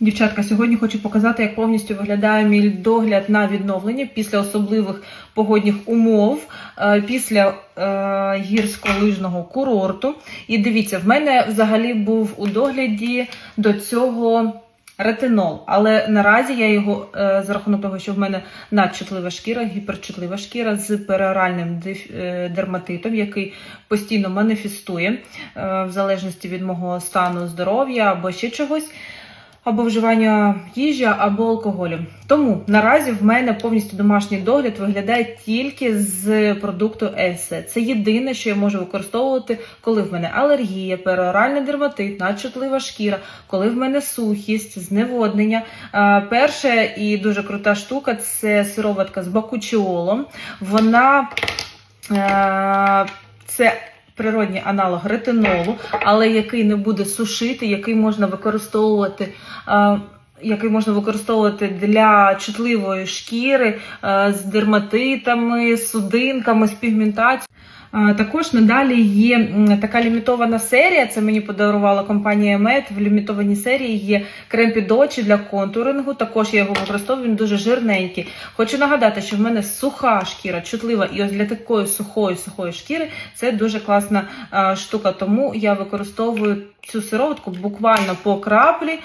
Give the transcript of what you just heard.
Дівчатка, сьогодні хочу показати, як повністю виглядає мій догляд на відновлення після особливих погодних умов, е, після е, гірськолижного курорту. І дивіться, в мене взагалі був у догляді до цього ретинол, але наразі я його е, за рахунок того, що в мене надчутлива шкіра, гіперчутлива шкіра з пероральним дерматитом, який постійно маніфестує в залежності від мого стану здоров'я або ще чогось. Або вживання їжі, або алкоголю. Тому наразі в мене повністю домашній догляд виглядає тільки з продукту Ельсе. Це єдине, що я можу використовувати, коли в мене алергія, пероральний дерматит, надчутлива шкіра, коли в мене сухість, зневоднення. Перша і дуже крута штука це сироватка з бакучіолом. Вона е, це природній аналог ретинолу, але який не буде сушити, який можна використовувати. Який можна використовувати для чутливої шкіри е, з дерматитами, з судинками, з пігментацією. Е, Також надалі є така лімітована серія. Це мені подарувала компанія Мед. В лімітованій серії є крем під очі для контурингу. Також я його використовую. Він дуже жирненький. Хочу нагадати, що в мене суха шкіра, чутлива, і ось для такої сухої сухої шкіри це дуже класна е, штука. Тому я використовую цю сироватку буквально по краплі.